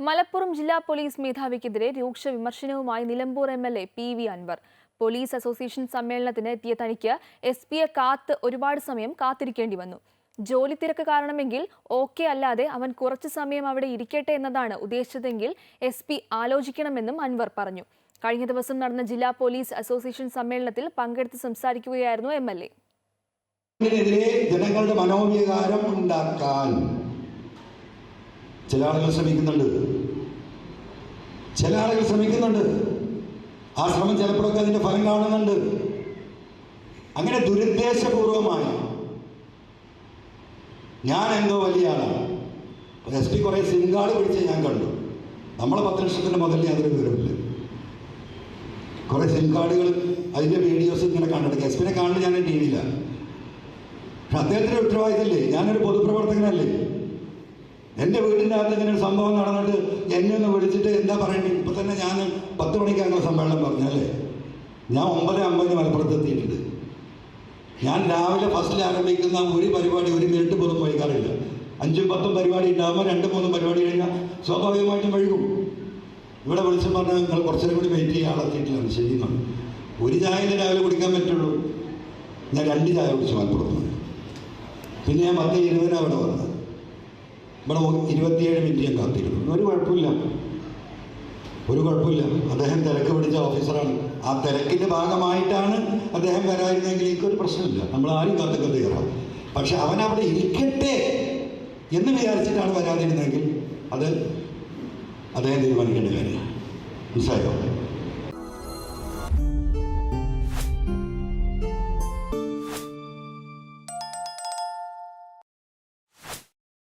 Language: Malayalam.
മലപ്പുറം ജില്ലാ പോലീസ് മേധാവിക്കെതിരെ രൂക്ഷ വിമർശനവുമായി Nilambur M L A P V Anvar. Police association സമ്മേളനത്തിന് എത്തിയ തനിക്ക് എസ് പിയെ കാത്ത് ഒരുപാട് സമയം കാത്തിരിക്കേണ്ടി വന്നു. ജോലി തിരക്ക് കാരണമെങ്കിൽ ഓക്കെ അല്ലാതെ അവൻ കുറച്ചു സമയം അവിടെ ഇരിക്കട്ടെ എന്നതാണ് ഉദ്ദേശിച്ചതെങ്കിൽ എസ് പി ആലോചിക്കണമെന്നും അൻവർ പറഞ്ഞു. കഴിഞ്ഞ ദിവസം നടന്ന ജില്ലാ പോലീസ് അസോസിയേഷൻ സമ്മേളനത്തിൽ പങ്കെടുത്ത് സംസാരിക്കുകയായിരുന്നു എം എൽ എ. ജനങ്ങളുടെ മനോവികാരം ഉണ്ടാക്കാൻ ചില ആളുകൾ ശ്രമിക്കുന്നുണ്ട്. ചില ആളുകൾ ശ്രമിക്കുന്നുണ്ട്. ആ ശ്രമം ചിലപ്പോഴൊക്കെ അതിന്റെ ഫലം കാണുന്നുണ്ട്. അങ്ങനെ ദുരുദ്ദേശപൂർവമായ ഞാൻ എന്തോ വലിയ ആളാണ്. എസ് പി കുറെ സിംഗാൾ പിടിച്ച് ഞാൻ കണ്ടു. നമ്മളെ പത്ത് ലക്ഷത്തിന്റെ മുതലേ അതിന് വിവരമില്ല കുറെ സിം കാർഡുകൾ വീഡിയോസ് ഇങ്ങനെ കണ്ടെടുക്കുക എസ് പിനെ കാണുന്നത് ഞാൻ ടി വിയിലാണ് പക്ഷെ അദ്ദേഹത്തിന്റെ ഉത്തരവാദിത്തമില്ലേ ഞാനൊരു പൊതുപ്രവർത്തകനല്ലേ? എന്റെ വീടിന്റെ അകത്ത് ഇങ്ങനെ ഒരു സംഭവം നടന്നിട്ട് എന്നെ ഒന്ന് വിളിച്ചിട്ട് എന്താ പറയണ്ടേ? ഇപ്പൊ തന്നെ ഞാൻ പത്ത് മണിക്കാണ് സമ്മേളനം പറഞ്ഞല്ലേ ഞാൻ ഒമ്പത് അമ്പതിന് മലപ്പുറത്ത് എത്തിയിട്ടുണ്ട്. ഞാൻ രാവിലെ ഫസ്റ്റിൽ ആരംഭിക്കുന്ന ഒരു പരിപാടി ഒരു മിനിറ്റ് പോലും വൈകാറില്ല. അഞ്ചും പത്തും പരിപാടി ഉണ്ടാകുമ്പോൾ രണ്ടും മൂന്നും പരിപാടി കഴിഞ്ഞാൽ സ്വാഭാവികമായിട്ടും വഴുകും ഇവിടെ വിളിച്ചു പറഞ്ഞാൽ നിങ്ങൾ കുറച്ചും കൂടി വെയിറ്റ് ചെയ്യാൻ ആളെത്തിയിട്ടില്ല ശരി എന്നാണ് ഒരു ചായയിലെ രാവിലെ കുടിക്കാൻ പറ്റുള്ളൂ. ഞാൻ രണ്ട് ചായ കുടിച്ചു മലപ്പുറത്ത് പിന്നെ ഞാൻ പത്ത് ഇരുപതിനാണ് ഇവിടെ വന്നത്. ഒ- ഇരുപത്തിയേഴ് മിനിറ്റ് ഞാൻ കാത്തിരുന്നു ഒരു കുഴപ്പമില്ല. ഒരു കുഴപ്പമില്ല. അദ്ദേഹം തിരക്ക് പിടിച്ച ഓഫീസറാണ്. ആ തിരക്കിന്റെ ഭാഗമായിട്ടാണ് അദ്ദേഹം വരായിരുന്നെങ്കിൽ എനിക്കൊരു പ്രശ്നമില്ല. നമ്മൾ ആരും കാത്തൊക്കെ കയറാം പക്ഷെ അവൻ അവിടെ ഇരിക്കട്ടെ എന്ന് വിചാരിച്ചിട്ടാണ് വരാതിരുന്നെങ്കിൽ അത് അദ്ദേഹം തീരുമാനിക്കേണ്ട കാര്യമാണ് മനസ്സിലായോ?